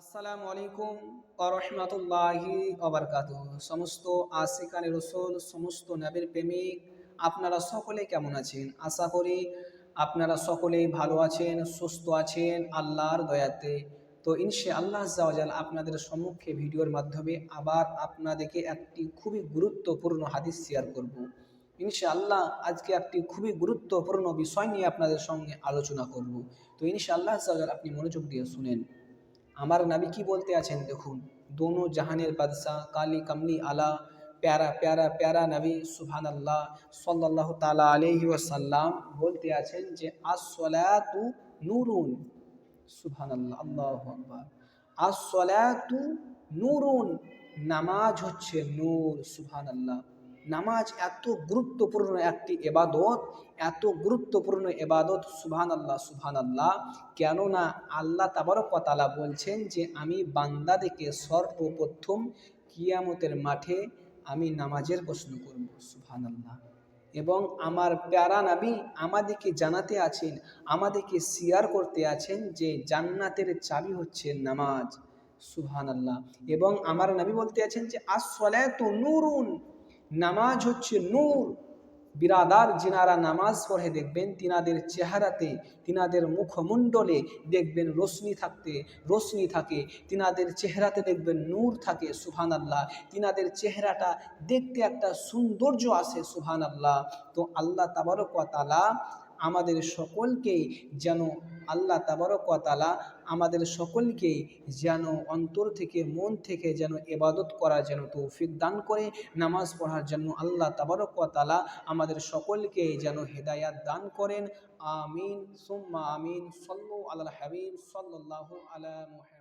আসসালামু আলাইকুম আরহামতুল্লাহি অবরকাত সমস্ত আশিকান রসুল, সমস্ত নবীর প্রেমিক, আপনারা সকলে কেমন আছেন? আশা করি আপনারা সকলেই ভালো আছেন, সুস্থ আছেন, আল্লাহর দয়াতে। তো ইনশে আল্লাহ জাওয়াজাল আপনাদের সম্মুখে ভিডিওর মাধ্যমে আবার আপনাদেরকে একটি খুবই গুরুত্বপূর্ণ হাদিস শেয়ার করব। ইনশা আল্লাহ আজকে একটি খুবই গুরুত্বপূর্ণ বিষয় নিয়ে আপনাদের সঙ্গে আলোচনা করব। তো ইনশা আল্লাহ জাওয়াজাল আপনি মনোযোগ দিয়ে শুনেন। আমার নবী কি বলতে আছেন দেখুন। দোনো জাহানের বাদশাহ, কালি কামলি আলা, প্যারা প্যারা প্যারা নবী সুবহান আল্লাহ সাল্লাহ তালা আলহি ওয়াসাল্লাম বলতে আছেন যে আসলাতু নুরুন। সুবহান আল্লাহ আল্লাহ আকবার। আসলাতু নুরুন, নামাজ হচ্ছে নূর সুবহান আল্লাহ নামাজ এত গুরুত্বপূর্ণ একটি এবাদত, এত গুরুত্বপূর্ণ এবাদত সুবহান আল্লাহ সুবহান আল্লাহ কেননা আল্লাহ তাবারকতালা বলছেন যে, আমি বান্দাদেরকে সর্বপ্রথম কিয়ামতের মাঠে আমি নামাজের প্রশ্ন করব সুবহান আল্লাহ এবং আমার প্যারা নাবি আমাদেরকে জানাতে আছেন, আমাদেরকে শেয়ার করতে আছেন যে, জান্নাতের চাবি হচ্ছে নামাজ সুবহান আল্লাহ এবং আমার নবী বলতে আছেন যে আসলে তো নুরুন নামাজ হচ্ছে নূর। বিরাদার যিনারা নামাজ পড়ে দেখবেন, তিনাদের চেহারাতে, তিনাদের মুখমণ্ডলে দেখবেন রশ্মি থাকতে রশ্মি থাকে। তিনাদের চেহারাতে দেখবেন নূর থাকে সুহান আল্লাহ তিনাদের চেহারাটা দেখতে একটা সৌন্দর্য আসে সুহান আল্লাহ তো আল্লাহ তাবারকালা আমাদের সকলকেই যেন আল্লাহ তাবারকালা আমাদের সকলকে যেন অন্তর থেকে, মন থেকে যেন এবাদত করার যেন তৌফিক দান করে, নামাজ পড়ার জন্য আল্লাহ তাবারকালা আমাদের সকলকে যেন হেদায়াত দান করেন। আমিন, সুম্মা আমিন, সল্লু আল্লাহ হাবিব সাল্লাহ আলা মুহাম্মদ।